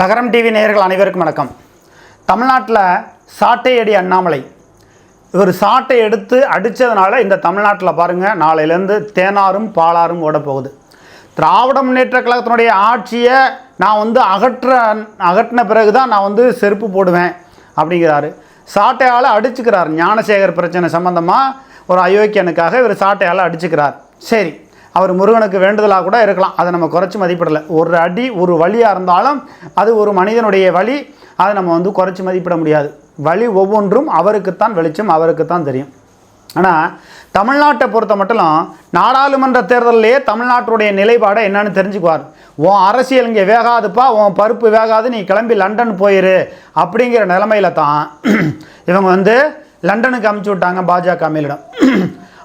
லகரம் டிவி நேயர்கள் அனைவருக்கும் வணக்கம். தமிழ்நாட்டில் சாட்டை அடி அண்ணாமலை. இவர் சாட்டை எடுத்து அடித்ததுனால இந்த தமிழ்நாட்டில் பாருங்கள் நாளையிலேருந்து தேனாரும் பாலாரும் ஓட போகுது திராவிட முன்னேற்ற கழகத்தினுடைய ஆட்சியை நான் வந்து அகற்ற அகற்றின பிறகு தான் நான் வந்து செருப்பு போடுவேன் அப்படிங்கிறாரு. சாட்டையால் அடிச்சுக்கிறார் ஞானசேகர் பிரச்சனை சம்மந்தமாக ஒரு அயோக்கியனுக்காக இவர் சாட்டையால் அடிச்சுக்கிறார். சரி அவர் முருகனுக்கு வேண்டுதலாக கூட இருக்கலாம். அதை நம்ம குறைச்சி மதிப்பிடலை. ஒரு அடி ஒரு வழியாக இருந்தாலும் அது ஒரு மனிதனுடைய வழி. அதை நம்ம வந்து குறைச்சி மதிப்பிட முடியாது. வழி ஒவ்வொன்றும் அவருக்குத்தான் வெளிச்சம் அவருக்குத்தான் தெரியும். ஆனால் தமிழ்நாட்டை பொறுத்த மட்டும் நாடாளுமன்ற தேர்தலிலேயே தமிழ்நாட்டுடைய நிலைப்பாடை என்னன்னு தெரிஞ்சுக்குவார். உன் அரசியல் இங்கே வேகாதுப்பா உன் பருப்பு வேகாது நீ கிளம்பி லண்டன் போயிரு அப்படிங்கிற நிலமையில தான் இவங்க வந்து லண்டனுக்கு அமுச்சு விட்டாங்க பாஜக மேலிடம்.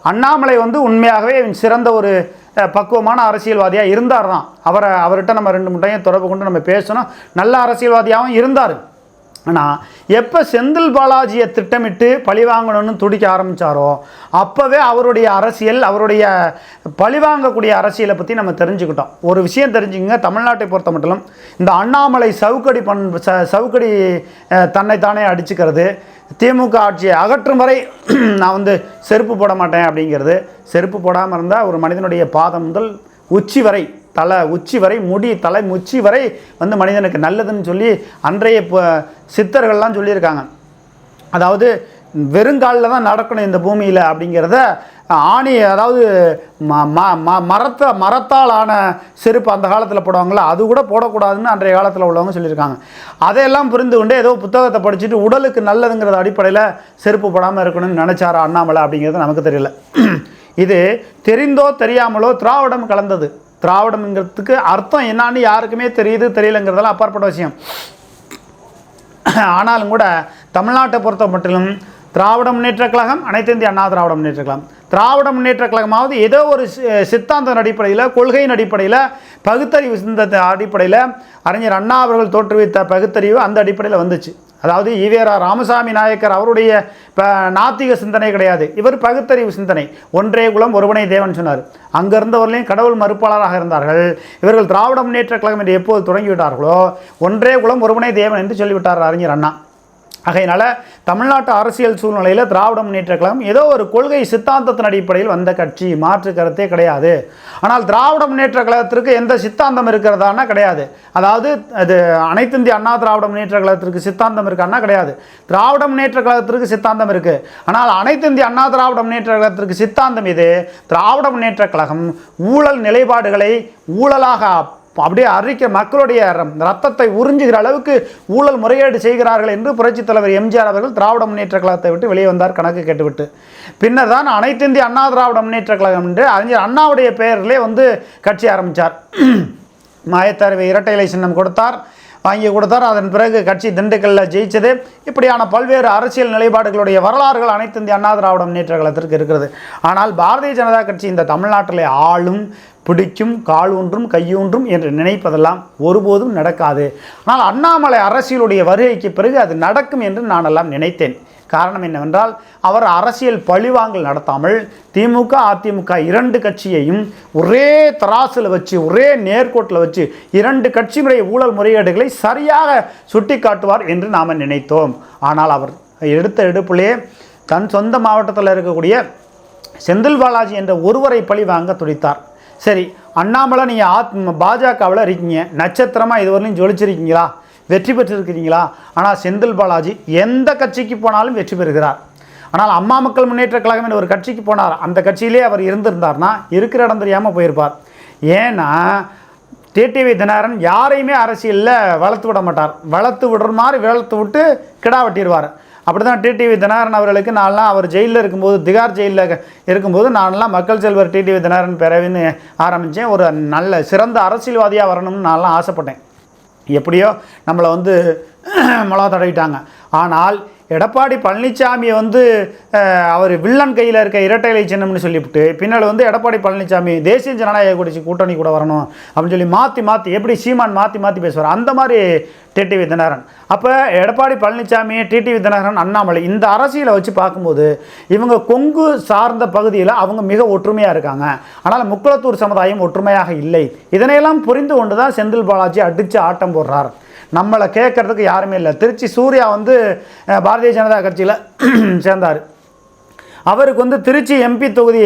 அண்ணாமலை வந்து உண்மையாகவே சிறந்த ஒரு பக்குவமான அரசியல்வாதியாக இருந்தார் தான் அவரை அவர்கிட்ட நம்ம ரெண்டு முட்டையும் தொடர்பு கொண்டு நம்ம பேசணும். நல்ல அரசியல்வாதியாகவும் இருந்தார். ஆனால் எப்போ செந்தில் பாலாஜியை திட்டமிட்டு பழிவாங்கணும்னு துடிக்க ஆரம்பித்தாரோ அப்போவே அவருடைய அரசியல் அவருடைய பழிவாங்கக்கூடிய அரசியலை பற்றி நம்ம தெரிஞ்சுக்கிட்டோம். ஒரு விஷயம் தெரிஞ்சுங்க தமிழ்நாட்டை பொறுத்த மட்டும் இந்த அண்ணாமலை சவுக்கடி பண் ச சவுக்கடி தன்னைத்தானே அடிச்சுக்கிறது. திமுக ஆட்சியை அகற்றும் வரை நான் வந்து செருப்பு போட மாட்டேன் அப்படிங்கிறது. செருப்பு போடாமல் இருந்தால் ஒரு மனிதனுடைய பாதம் முதல் உச்சி வரை தலை உச்சி வரை முடி தலை உச்சி வரை வந்து மனிதனுக்கு நல்லதுன்னு சொல்லி அன்றைய சித்தர்கள்லாம் சொல்லியிருக்காங்க. அதாவது வெறுங்காலில் தான் நடக்கணும் இந்த பூமியில் அப்படிங்கிறத ஆணி அதாவது ம ம ம மரத்தை மரத்தால் ஆன செருப்பு அந்த காலத்தில் போடுவாங்களா அது கூட போடக்கூடாதுன்னு அன்றைய காலத்தில் உள்ளவங்க சொல்லியிருக்காங்க. அதையெல்லாம் புரிந்து கொண்டு ஏதோ புத்தகத்தை படிச்சுட்டு உடலுக்கு நல்லதுங்கிறது அடிப்படையில் செருப்பு போடாமல் இருக்கணும்னு நினச்சாரா அண்ணாமலை அப்படிங்கிறது நமக்கு தெரியல. இது தெரிந்தோ தெரியாமலோ திராவிடம் கலந்தது. திராவிடம்ங்கிறதுக்கு அர்த்தம் என்னான்னு யாருக்குமே தெரியுது தெரியலங்கிறதெல்லாம் அப்பாற்பட்ட விஷயம். ஆனாலும் கூட தமிழ்நாட்டை பொறுத்த மட்டிலும் திராவிட முன்னேற்ற கழகம் அனைத்து இந்திய அண்ணா திராவிட முன்னேற்ற கழகம். திராவிட முன்னேற்ற கழகமாவது ஏதோ ஒரு சி- அடிப்படையில் கொள்கையின் அடிப்படையில் பகுத்தறிவு சிந்தத்தின் அடிப்படையில் அறிஞர் அண்ணா அவர்கள் தோற்றுவித்த பகுத்தறிவு அந்த அடிப்படையில் வந்துச்சு. அதாவது ஈவேரா ராமசாமி நாயக்கர் அவருடைய இப்போ நாத்திக சிந்தனை கிடையாது. இவர் பகுத்தறிவு சிந்தனை. ஒன்றே குலம் ஒருவனை தேவன் சொன்னார். அங்கே இருந்தவர்களையும் கடவுள் மறுப்பாளராக இருந்தார்கள். இவர்கள் திராவிட முன்னேற்ற கழகம் என்று எப்போது தொடங்கிவிட்டார்களோ ஒன்றே குலம் ஒருவனை தேவன் என்று சொல்லிவிட்டார் அறிஞர் அண்ணா. ஆகையினால தமிழ்நாட்டு அரசியல் சூழ்நிலையில் திராவிட முன்னேற்ற கழகம் ஏதோ ஒரு கொள்கை சித்தாந்தத்தின் அடிப்படையில் வந்த கட்சி மாற்று கருத்தே கிடையாது. ஆனால் திராவிட முன்னேற்ற கழகத்திற்கு எந்த சித்தாந்தம் இருக்கிறதானா கிடையாது. அதாவது அது அனைத்து இந்திய அண்ணா திராவிட முன்னேற்ற கழகத்திற்கு சித்தாந்தம் இருக்கான்னா கிடையாது. திராவிட முன்னேற்ற கழகத்திற்கு சித்தாந்தம் இருக்கு. ஆனால் அனைத்து இந்திய அண்ணா திராவிட முன்னேற்ற கழகத்திற்கு சித்தாந்தம் இது திராவிட முன்னேற்ற கழகம் ஊழல் நிலைப்பாடுகளை ஊழலாக அப்படியே அறிக்க மக்களுடைய ரத்தத்தை உறிஞ்சுகிற அளவுக்கு ஊழல் முறையீடு செய்கிறார்கள் என்று புரட்சித் தலைவர் எம்ஜிஆர் அவர்கள் திராவிட முன்னேற்ற கழகத்தை விட்டு வெளியே வந்தார் கணக்கு கேட்டுவிட்டு. பின்னர் தான் அனைத்து இந்திய அண்ணா திராவிட முன்னேற்ற கழகம் என்று அறிஞர் அண்ணாவுடைய பெயரிலே வந்து கட்சி ஆரம்பித்தார் மாயத்தார்வை இரட்டை இலை சின்னம் கொடுத்தார் வாங்கி கொடுத்தார். அதன் பிறகு கட்சி திண்டுக்கல்ல ஜெயிச்சது. இப்படியான பல்வேறு அரசியல் நிலைப்பாடுகளுடைய வரலாறுகள் அனைத்து இந்திய அண்ணா திராவிட முன்னேற்ற கழகத்திற்கு இருக்கிறது. ஆனால் பாரதிய ஜனதா கட்சி இந்த தமிழ்நாட்டிலே ஆளும் பிடிக்கும் கால் ஒன்றும் கையொன்றும் என்று நினைப்பதெல்லாம் ஒருபோதும் நடக்காது. ஆனால் அண்ணாமலை அரசியலுடைய வருகைக்கு பிறகு அது நடக்கும் என்று நானெல்லாம் நினைத்தேன். காரணம் என்னவென்றால் அவர் அரசியல் பழிவாங்கல் நடத்தாமல் திமுக அதிமுக இரண்டு கட்சியையும் ஒரே தராசில் வச்சு ஒரே நேர்கோட்டில் வச்சு இரண்டு கட்சியினுடைய ஊழல் முறைகேடுகளை சரியாக சுட்டி காட்டுவார் என்று நாம் நினைத்தோம். ஆனால் அவர் எடுத்த எடுப்பிலே தன் சொந்த மாவட்டத்தில் இருக்கக்கூடிய செந்தில் பாலாஜி என்ற ஒருவரை பழி வாங்க துடித்தார். சரி அண்ணாமலை நீங்கள் ஆத் பாஜகவில் இருக்கீங்க. நட்சத்திரமாக இதுவரையிலும் ஜொலிச்சிருக்கீங்களா? வெற்றி பெற்றிருக்கிறீங்களா? ஆனால் செந்தில் பாலாஜி எந்த கட்சிக்கு போனாலும் வெற்றி பெறுகிறார். ஆனால் அம்மா மக்கள் முன்னேற்ற கழகம் என்ற ஒரு கட்சிக்கு போனார். அந்த கட்சியிலே அவர் இருந்திருந்தார்னா இருக்கிற இடம் தெரியாமல் போயிருப்பார். ஏன்னா டிடிவி தினகரன் யாரையுமே அரசியலில் வளர்த்து விட மாட்டார். வளர்த்து விடுற மாதிரி வளர்த்து விட்டு கிடா வெட்டிடுவார். அப்படி தான் டிடிவி தினகரன் அவர்களுக்கு நான்லாம் அவர் ஜெயிலில் இருக்கும்போது திகார் ஜெயிலில் இருக்கும்போது நான்லாம் மக்கள் செல்வர் டிடிவி தினகரன் பிறவின்னு ஆரம்பித்தேன். ஒரு நல்ல சிறந்த அரசியல்வாதியாக வரணும்னு நான்லாம் ஆசைப்பட்டேன். எப்படியோ நம்மளை வந்து மிளகா தடவிட்டாங்க. ஆனால் எடப்பாடி பழனிசாமியை வந்து அவர் வில்லன் கையில் இருக்க இரட்டை இலை சின்னம்னு சொல்லிவிட்டு பின்னால் வந்து எடப்பாடி பழனிசாமி தேசிய ஜனநாயக கட்சி கூட்டணி கூட வரணும் அப்படின்னு சொல்லி மாற்றி மாற்றி எப்படி சீமான் மாற்றி மாற்றி பேசுவார் அந்த மாதிரி டிடிவி தினகரன். அப்போ எடப்பாடி பழனிசாமி டிடிவி தினகரன் அண்ணாமலை இந்த அரசியலை வச்சு பார்க்கும்போது இவங்க கொங்கு சார்ந்த பகுதியில் அவங்க மிக ஒற்றுமையாக இருக்காங்க. ஆனால் முக்குளத்தூர் சமுதாயம் ஒற்றுமையாக இல்லை. இதனையெல்லாம் புரிந்து கொண்டு தான் செந்தில் பாலாஜி அடித்து ஆட்டம் போடுறார். நம்மளை கேட்கறதுக்கு யாருமே இல்லை. திருச்சி சூர்யா வந்து பாரதிய ஜனதா கட்சியில் சேர்ந்தார். அவருக்கு வந்து திருச்சி எம்பி தொகுதி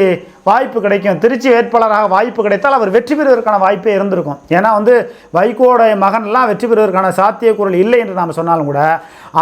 வாய்ப்பு கிடைக்கும். திருச்சி வேட்பாளராக வாய்ப்பு கிடைத்தால் அவர் வெற்றி பெறுவதற்கான வாய்ப்பே இருந்திருக்கும். ஏன்னா வந்து வைகோடைய மகன்லாம் வெற்றி பெறுவதற்கான சாத்தியக்குரல் இல்லை என்று நாம் சொன்னாலும் கூட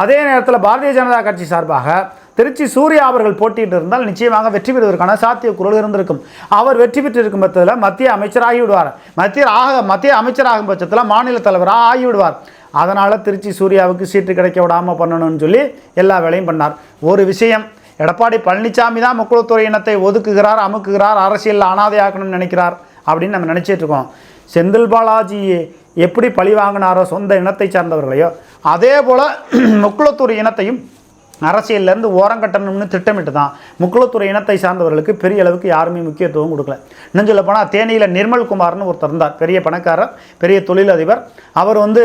அதே நேரத்தில் பாரதிய ஜனதா கட்சி சார்பாக திருச்சி சூர்யா அவர்கள் போட்டியிட்டு இருந்தால் நிச்சயமாக வெற்றி பெறுவதற்கான சாத்தியக்குரல் இருந்திருக்கும். அவர் வெற்றி பெற்றிருக்கும் பட்சத்தில் மத்திய அமைச்சராகி விடுவார். மத்திய ஆக மத்திய அமைச்சராகும் பட்சத்தில் மாநில தலைவராக ஆகிவிடுவார் அதனால் திருச்சி சூர்யாவுக்கு சீட்டு கிடைக்க விடாமல் பண்ணணும்னு சொல்லி எல்லா வேலையும் பண்ணார். ஒரு விஷயம் எடப்பாடி பழனிசாமி தான் முக்குளத்துறை இனத்தை ஒதுக்குகிறார் அமுக்குகிறார் அரசியலில் அனாதையாக்கணும்னு நினைக்கிறார் அப்படின்னு நம்ம நினச்சிட்டு இருக்கோம். செந்தில் பாலாஜி எப்படி பழி வாங்கினாரோ சொந்த இனத்தை சார்ந்தவர்களையோ அதே போல் முக்குளத்தூர் இனத்தையும் அரசியல்லேருந்து ஓரங்கட்டணும்னு திட்டமிட்டு தான் முக்குளத்துறை இனத்தை சார்ந்தவர்களுக்கு பெரிய அளவுக்கு யாருமே முக்கியத்துவம் கொடுக்கல. இன்னும் சொல்ல போனால் தேனியில் நிர்மல் குமார்னு ஒருத்தர் இருந்தார். பெரிய பணக்காரர் பெரிய தொழிலதிபர். அவர் வந்து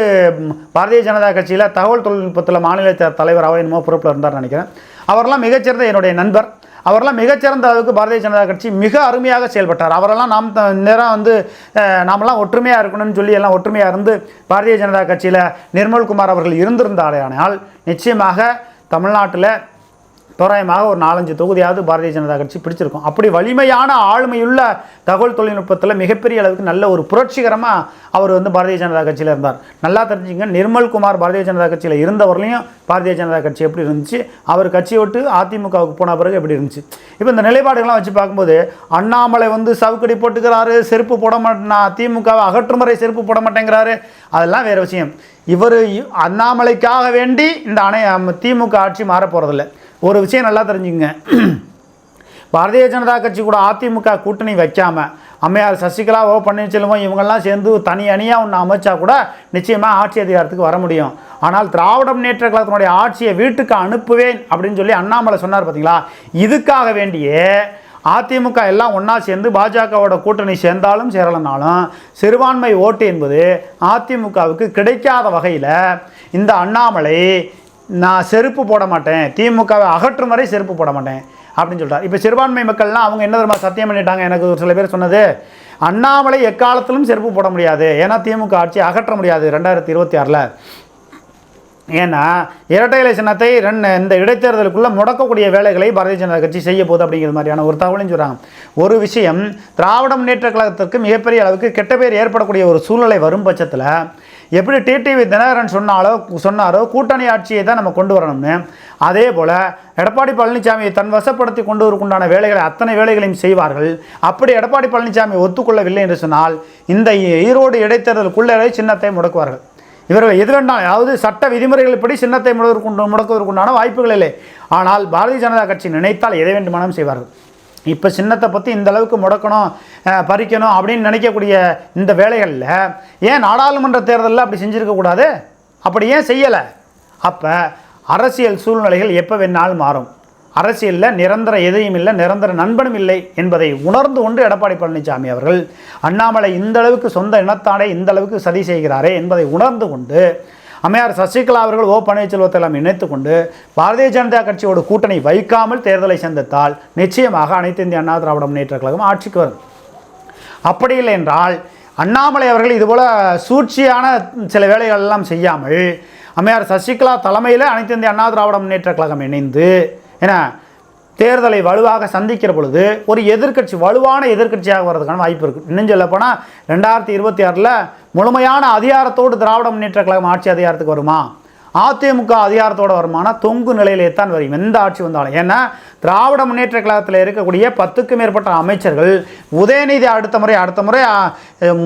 பாரதிய ஜனதா கட்சியில் தகவல் தொழில்நுட்பத்தில் மாநில தலைவர் தலைவராக என்னமோ பொறுப்பில் இருந்தார்னு நினைக்கிறேன். அவரெல்லாம் மிகச்சிறந்த என்னுடைய நண்பர். அவரெல்லாம் மிகச்சிறந்த அளவுக்கு பாரதிய ஜனதா கட்சி மிக அருமையாக செயல்பட்டார். அவரெல்லாம் நாம் த- நேரம் வந்து நாமெல்லாம் ஒற்றுமையாக இருக்கணும்னு சொல்லி எல்லாம் ஒற்றுமையாக இருந்து பாரதிய ஜனதா கட்சியில் நிர்மல்குமார் அவர்கள் இருந்திருந்தாலே ஆனால் நிச்சயமாக தமிழ்நாட்டில் தோராயமாக ஒரு நாலஞ்சு தொகுதியாவது பாரதிய ஜனதா கட்சி பிடிச்சிருக்கும். அப்படி வலிமையான ஆளுமையுள்ள தகவல் தொழில்நுட்பத்தில் மிகப்பெரிய அளவுக்கு நல்ல ஒரு புரட்சிகரமாக அவர் வந்து பாரதிய ஜனதா கட்சியில் இருந்தார். நல்லா தெரிஞ்சுங்க நிர்மல் குமார் பாரதிய ஜனதா கட்சியில் இருந்தவர்களையும் பாரதிய ஜனதா கட்சி எப்படி இருந்துச்சு அவர் கட்சியை விட்டு அதிமுகவுக்கு போன பிறகு எப்படி இருந்துச்சு. இப்போ இந்த நிலைப்பாடுகள்லாம் வச்சு பார்க்கும்போது அண்ணாமலை வந்து சவுக்கடி போட்டுக்கிறாரு செருப்பு போட மாட்டேன் அதிமுகவை அகற்றுமுறை செருப்பு போட மாட்டேங்கிறாரு அதெல்லாம் வேறு விஷயம். இவர் அண்ணாமலைக்காக வேண்டி இந்த அணை திமுக ஆட்சி மாற போகிறதில்ல ஒரு விஷயம் நல்லா தெரிஞ்சுங்க பாரதிய ஜனதா கட்சி கூட அதிமுக கூட்டணி வைக்காமல் அம்மையார் சசிகலா ஓ பன்னீர்செல்வம் இவங்கெல்லாம் சேர்ந்து தனி அணியாக ஒன்று அமைச்சா கூட நிச்சயமாக ஆட்சி அதிகாரத்துக்கு வர முடியும். ஆனால் திராவிட முன்னேற்ற கழகத்தினுடைய ஆட்சியை வீட்டுக்கு அனுப்புவேன் அப்படின்னு சொல்லி அண்ணாமலை சொன்னார் பார்த்தீங்களா இதுக்காக வேண்டியே அதிமுக எல்லாம் ஒன்றா சேர்ந்து பாஜகவோட கூட்டணி சேர்ந்தாலும் சேரலனாலும் சிறுபான்மை ஓட்டு என்பது அதிமுகவுக்கு கிடைக்காத வகையில் இந்த அண்ணாமலை நான் செருப்பு போட மாட்டேன். திமுகவை அகற்றும் வரை செருப்பு போட மாட்டேன். அப்படின்னு சொல்கிறார் இப்போ சிறுபான்மை மக்கள்லாம் அவங்க என்ன தெரியுமா சத்தியம் பண்ணிட்டாங்க? எனக்கு ஒரு சில பேர் சொன்னது அண்ணாமலை எக்காலத்திலும் செருப்பு போட முடியாது. ஏன்னா திமுக ஆட்சி அகற்ற முடியாது. ரெண்டாயிரத்தி இருபத்தி ஆறில். ஏன்னா இரட்டை இலை சின்னத்தை ரெண்டு இந்த இடைத்தேர்தலுக்குள்ளே முடக்கக்கூடிய வேலைகளை பாரதிய ஜனதா கட்சி செய்ய போகுது அப்படிங்கிற மாதிரியான ஒரு தகவலையும் சொல்கிறாங்க ஒரு விஷயம் திராவிட முன்னேற்ற கழகத்திற்கு மிகப்பெரிய அளவுக்கு கெட்ட பேர் ஏற்படக்கூடிய ஒரு சூழ்நிலை வரும் பட்சத்தில் எப்படி டிடிவி தினகரன் சொன்னாலோ சொன்னாரோ கூட்டணி ஆட்சியை தான் நம்ம கொண்டு வரணும்னு அதே போல் எடப்பாடி பழனிசாமியை தன் வசப்படுத்தி கொண்டு வருவதற்குண்டான வேலைகளை அத்தனை வேலைகளையும் செய்வார்கள். அப்படி எடப்பாடி பழனிசாமி ஒத்துக்கொள்ளவில்லை என்று சொன்னால் இந்த ஈரோடு இடைத்தேர்தலுக்குள்ளே சின்னத்தை முடக்குவார்கள். இவர்கள் எது வேண்டாம் அதாவது சட்ட விதிமுறைகளின்படி சின்னத்தை முடவதற்கு முடக்குவதற்குண்டான வாய்ப்புகள் இல்லை. ஆனால் பாரதிய ஜனதா கட்சி நினைத்தால் எதை வேண்டுமானம் செய்வார்கள். இப்போ சின்னத்தை பற்றி இந்த அளவுக்கு முடக்கணும் பறிக்கணும் அப்படின்னு நினைக்கக்கூடிய இந்த வேலைகளில் ஏன் நாடாளுமன்ற தேர்தலில் அப்படி செஞ்சுருக்கக்கூடாது அப்படி ஏன் செய்யலை? அப்போ அரசியல் சூழ்நிலைகள் எப்போ வேணாலும் மாறும். அரசியலில் நிரந்தர எதையும் இல்லை நிரந்தர நண்பனும் இல்லை என்பதை உணர்ந்து கொண்டு எடப்பாடி பழனிசாமி அவர்கள் அண்ணாமலை இந்த அளவுக்கு சொந்த இனத்தானே இந்த அளவுக்கு சதி செய்கிறாரே என்பதை உணர்ந்து கொண்டு அம்மையார் சசிகலா அவர்கள் ஓ பன்னீர்செல்வத்தை எல்லாம் இணைத்து கொண்டு பாரதிய ஜனதா கட்சியோட கூட்டணி வைக்காமல் தேர்தலை சந்தித்தால் நிச்சயமாக அனைத்து இந்திய அண்ணா திராவிட முன்னேற்ற கழகம் ஆட்சிக்கு வரும். அப்படி இல்லை என்றால் அண்ணாமலை அவர்கள் இதுபோல சூழ்ச்சியான சில வேலைகள் எல்லாம் செய்யாமல் அம்மையார் சசிகலா தலைமையில் அனைத்து இந்திய அண்ணா திராவிட முன்னேற்ற கழகம் இணைந்து என்ன தேர்தலை வலுவாக சந்திக்கிற பொழுது ஒரு எதிர்க்கட்சி வலுவான எதிர்க்கட்சியாக வர்றதுக்கான வாய்ப்பு இருக்குது இன்னும் சொல்ல போனால் ரெண்டாயிரத்தி இருபத்தி ஆறில் முழுமையான அதிகாரத்தோடு திராவிட முன்னேற்ற கழகம் ஆட்சி அதிகாரத்துக்கு வருமா? அதிமுக அதிகாரத்தோட வருமானா தொங்கு நிலையிலே தான் வரும். எந்த ஆட்சி வந்தாலும். ஏன்னா திராவிட முன்னேற்ற கழகத்தில் இருக்கக்கூடிய பத்துக்கும் மேற்பட்ட அமைச்சர்கள் உதயநிதி அடுத்த முறை அடுத்த முறை ஆ,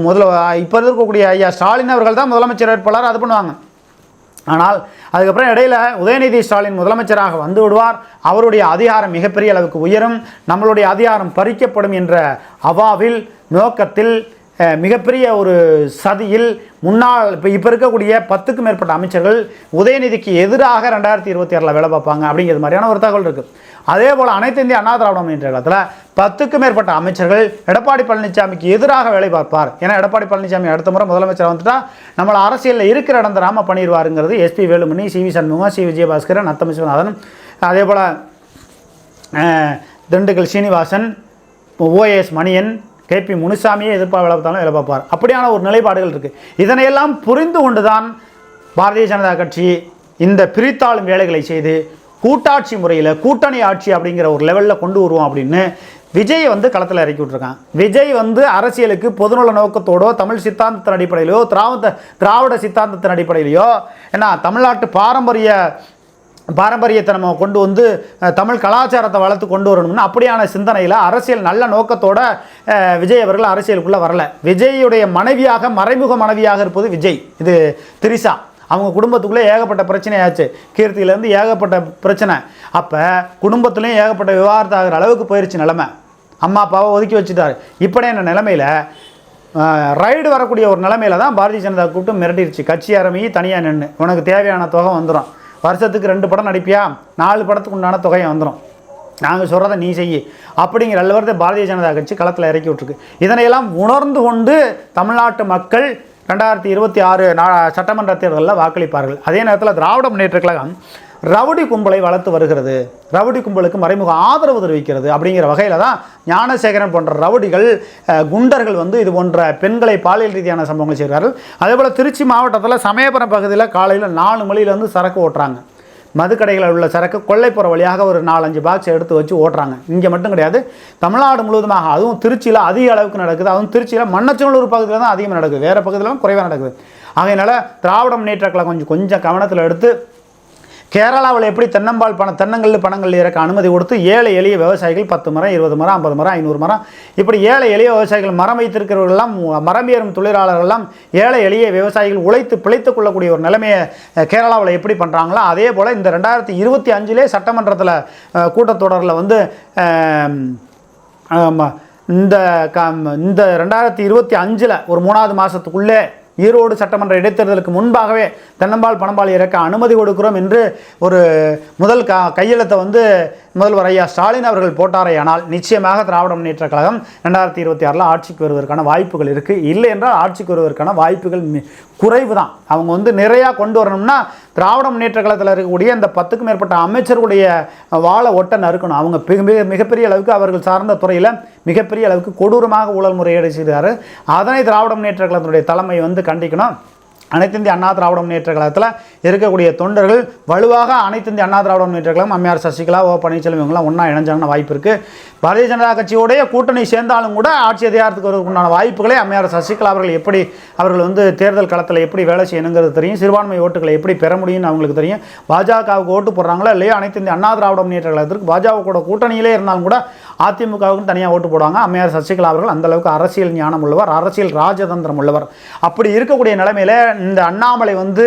முதல்ல இப்போ இருக்கக்கூடிய ஐயா ஸ்டாலின் அவர்கள் தான் முதலமைச்சர் வேட்பாளர் அது பண்ணுவாங்க. ஆனால் அதுக்கப்புறம் இடையில உதயநிதி ஸ்டாலின் முதலமைச்சராக வந்து விடுவார். அவருடைய அதிகாரம் மிகப்பெரிய அளவுக்கு உயரும். நம்மளுடைய அதிகாரம் பறிக்கப்படும் என்ற அவாவில் நோக்கத்தில் மிகப்பெரிய ஒரு சதியில் முன்னாள் இப்போ இப்போ இருக்கக்கூடிய பத்துக்கும் மேற்பட்ட அமைச்சர்கள் உதயநிதிக்கு எதிராக ரெண்டாயிரத்தி இருபத்தி ஆறில் வேலை பார்ப்பாங்க அப்படிங்கிறது மாதிரியான ஒரு தகவல் இருக்குது அதே போல் அனைத்து இந்திய அண்ணா திராவிட முன்னேற்ற காலத்தில் பத்துக்கும் மேற்பட்ட அமைச்சர்கள் எடப்பாடி பழனிசாமிக்கு எதிராக வேலை பார்ப்பார். ஏன்னா எடப்பாடி பழனிசாமி அடுத்த முறை முதலமைச்சர் வந்துட்டா நம்மளை அரசியலில் இருக்கிற இடம் தராமல் பண்ணிடுவாருங்கிறது SP Velumani C V Shanmugam C Vijayabaskaran Natham Viswanathan அதே போல் திண்டுக்கல் சீனிவாசன் ஓஎஸ் மணியன் கேபி முனுசாமியை எதிர்ப்பாக வேலை பார்த்தாலும் வேலை பார்ப்பார். அப்படியான ஒரு நிலைப்பாடுகள் இருக்குது இதனையெல்லாம் புரிந்து கொண்டு தான் பாரதிய ஜனதா கட்சி இந்த பிரித்தாளும் வேலைகளை செய்து கூட்டாட்சி முறையில் கூட்டணி ஆட்சி அப்படிங்கிற ஒரு லெவலில் கொண்டு வருவோம் அப்படின்னு விஜய் வந்து களத்தில் இறக்கி விட்ருக்கான் விஜய் வந்து அரசியலுக்கு பொதுநல நோக்கத்தோடோ தமிழ் சித்தாந்தத்தின் அடிப்படையிலையோ திராவிட திராவிட சித்தாந்தத்தின் அடிப்படையிலையோ ஏன்னா தமிழ்நாட்டு பாரம்பரிய பாரம்பரியத்தை நம்ம கொண்டு வந்து தமிழ் கலாச்சாரத்தை வளர்த்து கொண்டு வரணும்னு அப்படியான சிந்தனையில் அரசியல் நல்ல நோக்கத்தோட விஜய் அவர்கள் அரசியலுக்குள்ளே வரல. விஜயுடைய மனைவியாக மறைமுக மனைவியாக இருப்பது விஜய். இது திரிசா அவங்க குடும்பத்துக்குள்ளே ஏகப்பட்ட பிரச்சனையாச்சு. கீர்த்தியிலேருந்து ஏகப்பட்ட பிரச்சனை. அப்போ குடும்பத்துலேயும் ஏகப்பட்ட விவகாரத்தை ஆகிற அளவுக்கு போயிருச்சு நிலமை. அம்மா அப்பாவை ஒதுக்கி வச்சுட்டாரு. என்ன நிலமையில் ரைடு வரக்கூடிய ஒரு நிலமையில தான் பாரதிய ஜனதா கூப்பிட்டு மிரட்டிருச்சு. கட்சி ஆரம்பி தனியாக நின்று உனக்கு தேவையான தொகை வந்துடும் வருஷத்துக்கு ரெண்டு படம் நடிப்பியா? நாலு படத்துக்கு உண்டான தொகையை வந்துடும் நாங்கள் சொல்கிறத நீ செய்யி. அப்படிங்கிற அளவுக்கு பாரதிய ஜனதா கட்சி களத்தில் இறக்கி விட்ருக்கு இதனையெல்லாம் உணர்ந்து கொண்டு தமிழ்நாட்டு மக்கள் ரெண்டாயிரத்தி இருபத்தி ஆறு சட்டமன்ற தேர்தலில் வாக்களிப்பார்கள். அதே நேரத்தில் திராவிட முன்னேற்ற கழகம் ரவுடி கும்பலை வளர்த்து வருகிறது. ரவுடி கும்பலுக்கு மறைமுக ஆதரவு தெரிவிக்கிறது. அப்படிங்கிற வகையில் தான் ஞானசேகரன் போன்ற ரவுடிகள் குண்டர்கள் வந்து இது போன்ற பெண்களை பாலியல் ரீதியான சம்பவங்கள் செய்கிறார்கள். அதேபோல் திருச்சி மாவட்டத்தில் சமயபுரம் பகுதியில் காலையில் நாலு மணிலேருந்து சரக்கு ஓட்டுறாங்க. மதுக்கடைகளில் உள்ள சரக்கு கொல்லைப்புற வழியாக ஒரு நாலஞ்சு பாக்ஸ் எடுத்து வச்சு ஓட்டுறாங்க. இங்கே மட்டும் கிடையாது. தமிழ்நாடு முழுவதுமாக அதுவும் திருச்சியில் அதிக அளவுக்கு நடக்குது. அதுவும் திருச்சியில் மண்ணச்சநல்லூர் பகுதியில் தான் அதிகமாக நடக்குது. வேறு பகுதியிலும் குறைவாக நடக்குது. ஆகையினால திராவிட முன்னேற்ற கழகம் கொஞ்சம் கொஞ்சம் கவனத்தில் எடுத்து கேரளாவில் எப்படி தென்னம்பால் பணம் தென்னங்கல் பணங்கள் இறக்க அனுமதி கொடுத்து ஏழை எளிய விவசாயிகள் பத்து மரம் இருபது மரம் ஐம்பது மரம் ஐநூறு மரம் இப்படி ஏழை எளிய விவசாயிகள் மரம் வைத்திருக்கிறவர்கள்லாம் மரம் ஏறும் தொழிலாளர்கள்லாம் ஏழை எளிய விவசாயிகள் உழைத்து பிழைத்து கொள்ளக்கூடிய ஒரு நிலைமையை கேரளாவில் எப்படி பண்ணுறாங்களோ அதே போல் இந்த ரெண்டாயிரத்தி இருபத்தி அஞ்சிலே சட்டமன்றத்தில் கூட்டத்தொடரில் வந்து இந்த க இந்த ரெண்டாயிரத்தி இருபத்தி அஞ்சில் ஒரு மூணாவது மாதத்துக்குள்ளே ஈரோடு சட்டமன்ற இடைத்தேர்தலுக்கு முன்பாகவே தென்னம்பால் பணம்பால் இறக்க அனுமதி கொடுக்கிறோம் என்று ஒரு முதல் க கையெழுத்தை வந்து முதல்வர் ஐயா ஸ்டாலின் அவர்கள் போட்டாரேயானால் நிச்சயமாக திராவிட முன்னேற்ற கழகம் ரெண்டாயிரத்தி இருபத்தி ஆறில் ஆட்சிக்கு வருவதற்கான வாய்ப்புகள் இருக்குது இல்லை என்றால் ஆட்சிக்கு வருவதற்கான வாய்ப்புகள் குறைவு தான் அவங்க வந்து நிறையா கொண்டு வரணும்னா திராவிட முன்னேற்ற கழகத்தில் இருக்கக்கூடிய இந்த பத்துக்கும் மேற்பட்ட அமைச்சர்களுடைய வாழை ஒட்ட நறுக்கணும். அவங்க மிக மிக மிகப்பெரிய அளவுக்கு அவர்கள் சார்ந்த துறையில் மிகப்பெரிய அளவுக்கு கொடூரமாக ஊழல் முறையீடு செய்கிறார் அதனை திராவிட முன்னேற்ற கழகத்தினுடைய தலைமை வந்து கண்டிக்கணும். அனைத்து இந்திய அண்ணா திராவிட முன்னேற்ற கழகத்தில் இருக்கக்கூடிய தொண்டர்கள் வலுவாக அனைத்து இந்திய அண்ணா திராவிட முன்னேற்ற கழகம் அம்மையார் சசிகலா ஓ பன்னீர்செல்வம் இவங்கெல்லாம் ஒன்றா இணைஞ்சாங்கன்னு வாய்ப்பு இருக்குது பாரதிய ஜனதா கட்சியோடைய கூட்டணி சேர்ந்தாலும் கூட ஆட்சி அதிகாரத்துக்கு வருவதற்குண்டான வாய்ப்புகளை அம்மையார் சசிகலா அவர்கள் எப்படி அவர்கள் வந்து தேர்தல் களத்தில் எப்படி வேலை செய்யணுங்கிறது தெரியும் சிறுபான்மை ஓட்டுகளை எப்படி பெற முடியும்னு அவங்களுக்கு தெரியும் பாஜகவுக்கு ஓட்டு போடுறாங்களோ இல்லையோ? அனைத்து இந்திய அண்ணா திராவிட முன்னேற்ற கழகத்திற்கு பாஜக கூட கூட்டணியிலே இருந்தாலும் கூட அதிமுகவுக்கும் தனியாக ஓட்டு போடுவாங்க. அம்மையார் சசிகலா அவர்கள் அந்த அளவுக்கு அரசியல் ஞானம் உள்ளவர் அரசியல் ராஜதந்திரம் உள்ளவர். அப்படி இருக்கக்கூடிய நிலைமையில் இந்த அண்ணாமலை வந்து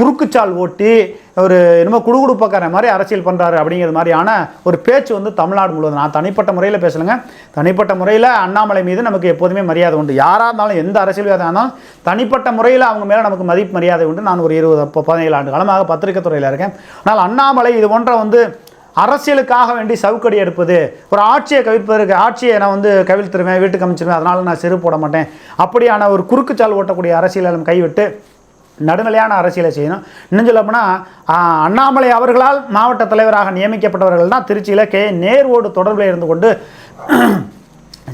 குறுக்குச்சால் ஓட்டி ஒரு என்னமோ குடுகுடுப்பக்கார மாதிரி அரசியல் பண்ணுறாரு அப்படிங்கிறது மாதிரியான ஒரு பேச்சு வந்து தமிழ்நாடு முழுவதும். நான் தனிப்பட்ட முறையில் பேசலைங்க. தனிப்பட்ட முறையில் அண்ணாமலை மீது நமக்கு எப்போதுமே மரியாதை உண்டு. யாராக இருந்தாலும் எந்த அரசியல்வாதியாக இருந்தாலும் தனிப்பட்ட முறையில் அவங்க மேலே நமக்கு மதிப்பு மரியாதை உண்டு. நான் ஒரு இருபது பதினேழு ஆண்டு காலமாக பத்திரிகை துறையில் இருக்கேன். ஆனால் அண்ணாமலை இது போன்ற வந்து அரசியலுக்காக வேண்டி சவுக்கடி எடுப்பது ஒரு ஆட்சியை கவிழ்ப்பதற்கு ஆட்சியை நான் வந்து கவிழ்த்துருவேன் வீட்டுக்கு அமைச்சிருவேன் அதனால் நான் செருப்பு போட மாட்டேன். அப்படியான ஒரு குறுக்குச்சால் ஓட்டக்கூடிய அரசியலை நம்ம கைவிட்டு நடுநிலையான அரசியலை செய்யணும். இன்னும் சொல்லப்போனால் அண்ணாமலை அவர்களால் மாவட்ட தலைவராக நியமிக்கப்பட்டவர்கள் தான் திருச்சியில் கே. நேர்வோடு தொடர்பில் இருந்து கொண்டு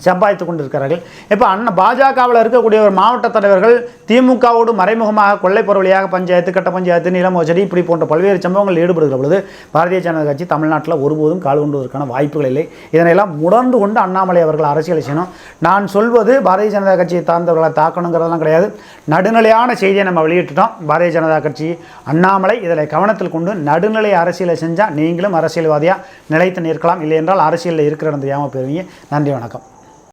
சம்பாதித்து கொண்டிருக்கிறார்கள். இப்போ அண்ணன் பாஜகவில் இருக்கக்கூடிய ஒரு மாவட்ட தலைவர்கள் திமுகவோடு மறைமுகமாக கொள்ளை பொருளியாக பஞ்சாயத்து கட்ட பஞ்சாயத்து நிலமோசடி இப்படி போன்ற பல்வேறு சம்பவங்கள் ஈடுபடுகிற பொழுது பாரதிய ஜனதா கட்சி தமிழ்நாட்டில் ஒருபோதும் கால் கொண்டுவதற்கான வாய்ப்புகள் இல்லை. இதனையெல்லாம் உணர்ந்து கொண்டு அண்ணாமலை அவர்கள் அரசியலை செய்யணும். நான் சொல்வது பாரதிய ஜனதா கட்சியை சார்ந்தவர்களை தாக்கணுங்கிறதெல்லாம் கிடையாது. நடுநிலையான செய்தியை நம்ம வெளியிட்டுட்டோம். பாரதிய ஜனதா கட்சி அண்ணாமலை இதில் கவனத்தில் கொண்டு நடுநிலை அரசியலை செஞ்சால் நீங்களும் அரசியல்வாதியாக நிலைத்து நிற்கலாம். இல்லை என்றால் அரசியலில் இருக்கிற இடம் தெரியாமல் போயிருவீங்க. நன்றி வணக்கம்.